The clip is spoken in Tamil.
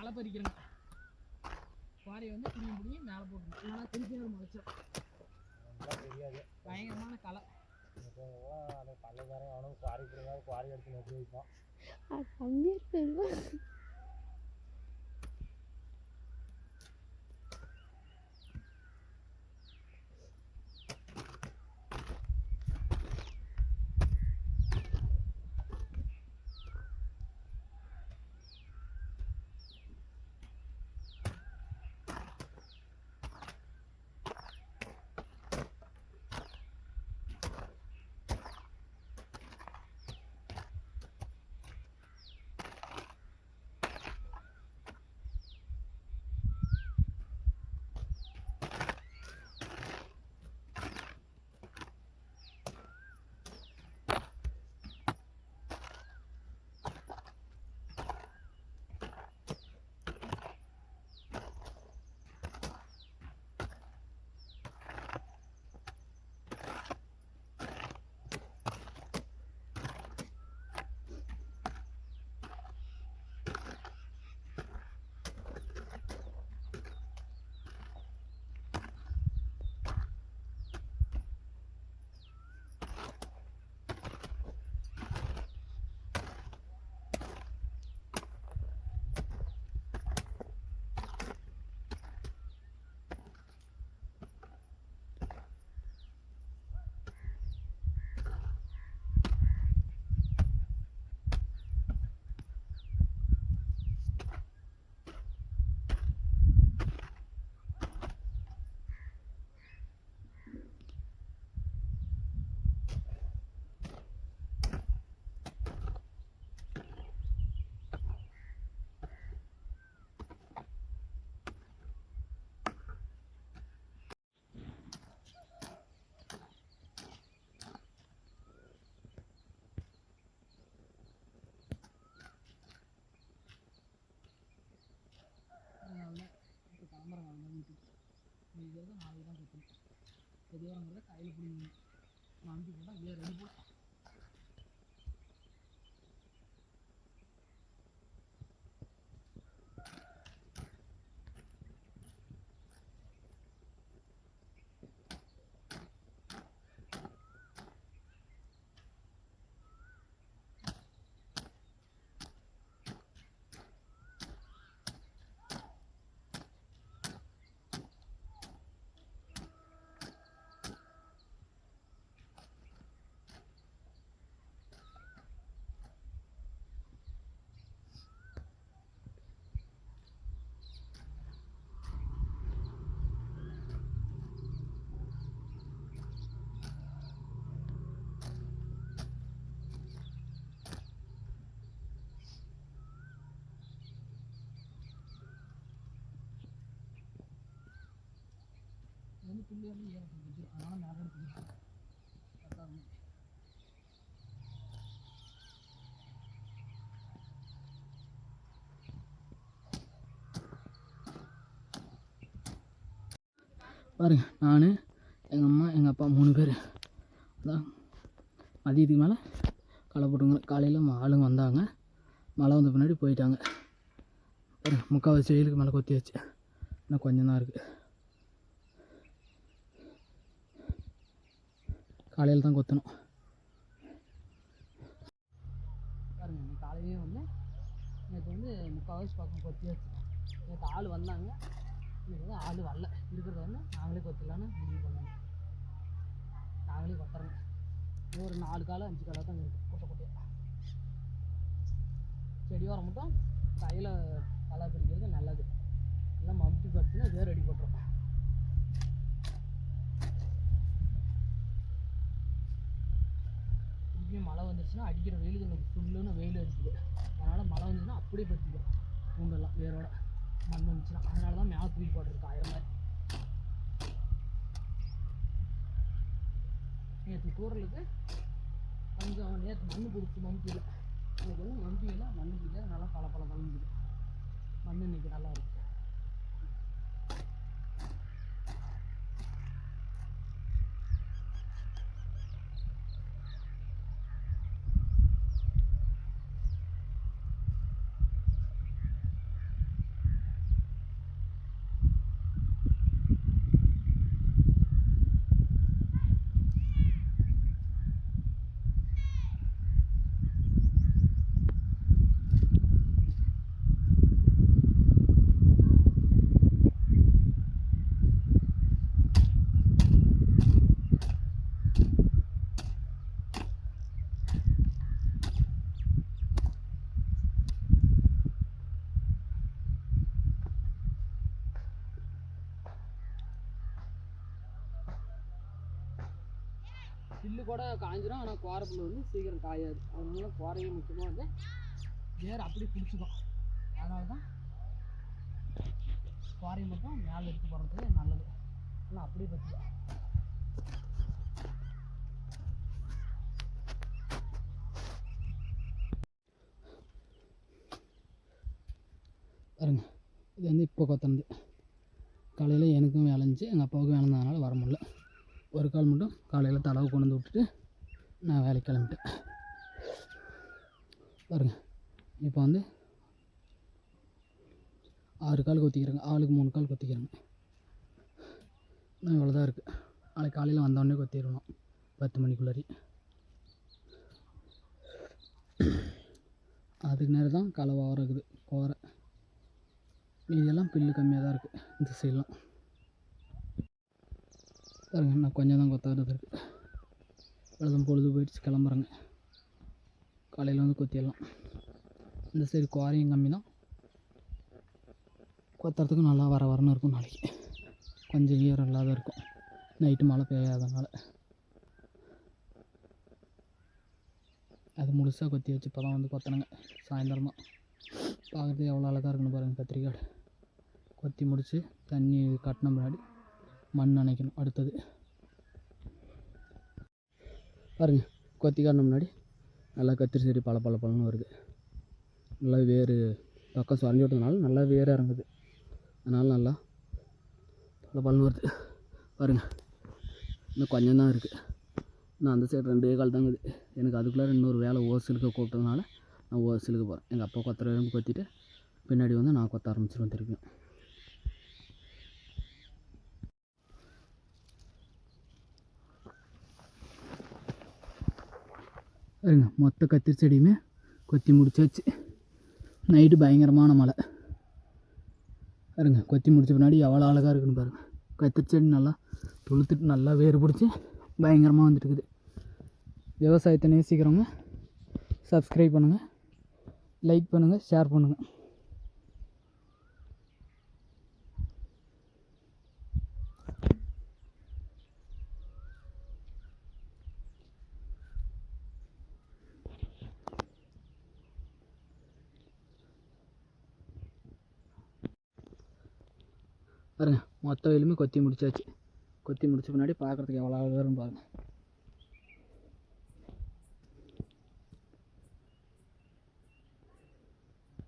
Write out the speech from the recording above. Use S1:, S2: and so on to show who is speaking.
S1: களை பறிக்கிறேங்க குவாரியை வந்து பிடிங்கி பிடிங்கி மேலே போட்டுருங்க இல்லைன்னா திருப்பி ஒரு முளைச்சிடும்
S2: அதெல்லாம் தெரியாது
S1: பயங்கரமான களை.
S2: அந்த பள்ளிக்காரன் அவனும் குவாரி குவாரி எடுத்து நெட்டி வைப்பான்.
S1: பெரியவங்கிறத கையில் பிடிங்க. நம்பி போட்டால் அப்படியே ரெடி போட இது அதனால் மேலே பாருங்க நான் எங்கள் அம்மா எங்கள் அப்பா மூணு பேர். அதான் மதியத்துக்கு மேலே களை போட்டுங்க காலையில் ஆளுங்க வந்தாங்க. மழை வந்த பின்னாடி போயிட்டாங்க. பாருங்க முக்கால்வாசி வெயிலுக்கு மேலே கொத்தி வச்சு. இன்னும் கொஞ்சம் தான் இருக்குது காலையில் தான் கொத்தணும். பாருங்க காலையிலேயே வந்து எனக்கு வந்து முக்கால்வாசி பக்கம் கொத்தியாச்சு. எனக்கு ஆள் வந்தாங்க. இன்னைக்கு வந்து ஆள் வரல. இருக்கிறத வந்து நாங்களே கொத்திடலான்னு முடிவு பண்ணோம். நாங்களே கொத்துறோங்க ஒரு நாலு காலம் அஞ்சு காலம் தான் இருக்குது கொட்டை கொட்டையாக செடி வர மட்டும் கையில் களை பிரிக்கிறது நல்லது. எல்லாம் மம்பி படுத்துனா வேறு ரெடி பண்ணுறோம் திருப்பியும் மழை வந்துருச்சுன்னா அடிக்கிற வெயிலுக்கு எனக்கு ஃபுல்லுன்னு வெயில் அடிக்குது. அதனால் மழை வந்துச்சுன்னா அப்படியே பற்றிக்கும் பூண்டெல்லாம் வேரோட மண் வந்துச்சுன்னா. அதனால தான் மேலே தூக்கி போட்டிருக்கு ஆயிரம் மாதிரி நேற்று கூறலுக்கு கொஞ்சம் நேற்று மண் பிடிச்சி மம்பியில் எனக்கு வந்து மம்பியில் மண் பிடிக்க நல்லா பல பல கலந்துது மண் இன்னைக்கு நல்லா இருக்கு
S3: புல்லு கூட காய்ஞ்சிடும் ஆனால் கோரப்புல் வந்து சீக்கிரம் காயாது. அதனால குவாரையும் முக்கியமாக வந்து வேர் அப்படி பிடிச்சிக்கும். அதனால தான் கோரையை மட்டும் மேலே எடுத்து போகிறதுக்கு நல்லது. ஆனால் அப்படியே பற்றி பாருங்க இது வந்து இப்போ கொத்தனது. காலையில் எனக்கும் வேலை எங்கள் அப்பாவுக்கும் வேலை வர முடியல. ஒரு கால் மட்டும் காலையில் தடவை கொண்டு வந்து விட்டுட்டு நான் வேலைக்கு கிளம்பிட்டேன். பாருங்க இப்போ வந்து ஆறு கால் கொத்திக்கிறேங்க. ஆளுக்கு மூணு கால் கொத்திக்கிறேங்க. இன்னும் இவ்வளோ தான் இருக்குது நாளைக்கு காலையில் வந்தோடனே கொத்திடணும். பத்து மணிக்குள்ளாரி. அதுக்கு நேரம் தான் களை ஓரம் இருக்குது கோரை மீதியெல்லாம் புல்லு கம்மியாக தான் இருக்குது இந்த சைடெலாம் பாருங்க நான் கொஞ்சம் தான் கொத்தாடுறது இருக்குது அவ்வளோதான் பொழுது போயிடுச்சு கிளம்புறேங்க. காலையில் வந்து கொத்திடலாம். இந்த சைடு குவாரியும் கம்மி தான். கொத்துறதுக்கு நல்லா வர வரணும் இருக்கும் நாளைக்கு. கொஞ்சம் ஈரம் இல்லாத இருக்கும். நைட்டு மழை பெய்யாதனால. அது முழுசாக கொத்தி வச்சு இப்போ தான் வந்து கொத்தணுங்க. சாயந்தரமாக பார்க்குறதுக்கு எவ்வளோ அழகாக இருக்குன்னு பாருங்கள் கத்திரிக்காடு கொத்தி முடித்து தண்ணி கட்டின முன்னாடி மண் அணைக்கணும் அடுத்தது. பாருங்கள் கொத்தி காட்டின முன்னாடி நல்லா கத்திரி செடி பல பல பழம்னு வருது. நல்லா வேர் பக்கம் சுரஞ்சி விட்டதுனால நல்லா வேறு இறங்குது. அதனால் நல்லா பல பழம்னு வருது. பாருங்கள் இன்னும் கொஞ்சம் தான் இருக்குது நான் அந்த சைடு ரெண்டே கால் தாங்குது. எனக்கு அதுக்குள்ளே இன்னொரு வேலை ஓசிலுக்கு கூப்பிட்டதுனால நான் ஓசிலுக்கு போகிறேன் எங்கள் அப்பா கொத்துற கொத்திட்டு பின்னாடி வந்து நான் கொத்த ஆரம்பிச்சிருவேன் திருப்பியும். பாருங்க மொத்த கத்திரி செடியுமே கொத்தி முடிச்சாச்சு. நைட்டு பயங்கரமான மழை. பாருங்க கொத்தி முடிச்ச பின்னாடி எவ்வளோ அழகாக இருக்குன்னு பாருங்கள் கத்திரி செடி நல்லா துளுத்துட்டு நல்லா வேறு பிடிச்சி பயங்கரமாக வந்துட்டுருக்குது. விவசாயத்தை நேசிக்கிறவங்க சப்ஸ்கிரைப் பண்ணுங்கள் லைக் பண்ணுங்கள் ஷேர் பண்ணுங்கள் பாருங்கள் மொத்த வயலுமே கொத்தி முடிச்சாச்சு. கொத்தி முடிச்ச பின்னாடி பார்க்குறதுக்கு எவ்வளோ அழகாக இருக்கும் பாருங்கள்